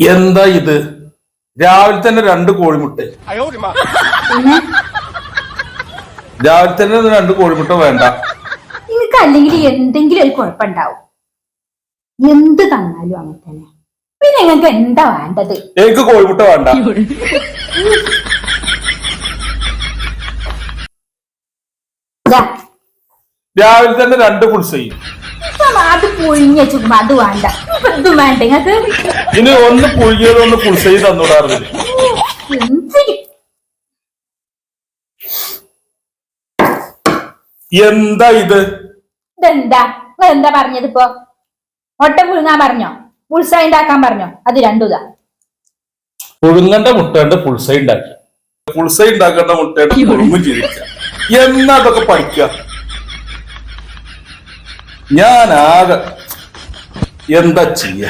എന്താ ഇത്? രാവിലെ തന്നെ രണ്ട് കോഴിമുട്ട. രാവിലെ തന്നെ രണ്ട് കോഴിമുട്ട വേണ്ട. നിനക്ക് അല്ലെങ്കിൽ എന്തെങ്കിലും ഒരു കുഴപ്പമുണ്ടാവും. എന്ത് തന്നാലും അങ്ങനെ തന്നെ. പിന്നെ നിങ്ങൾക്ക് എന്താ വേണ്ടത്? എനിക്ക് കോഴിമുട്ട വേണ്ട. രാവിലെ തന്നെ രണ്ട് പുൾസൈ ഇപ്പൊ അത് പുഴിഞ്ഞ ചുമ്മാ അത് വേണ്ട. ഇപ്പൊ ഇതും വേണ്ട. നിങ്ങൾക്ക് ഇനി ഒന്ന് പുഴുകിയത് ഒന്ന് പുൾസൈ എന്താ ഇത്? ഇതെന്താ? നിങ്ങൾ എന്താ പറഞ്ഞത് ഇപ്പൊ? മുട്ട പുഴുങ്ങാൻ പറഞ്ഞോ? ഉത്സ ഉണ്ടാക്കാൻ പറഞ്ഞോ? അത് രണ്ടുതാ പുഴുങ്ങണ്ട മുട്ടേണ്ട പുൾസൈ ഉണ്ടാക്കി പുൾസൈ ഉണ്ടാക്കേണ്ട മുട്ടേണ്ട പുഴുങ്ങും എന്നാ അതൊക്കെ പഠിക്കുക ഞാനാകെ എന്താ ചെയ്യ?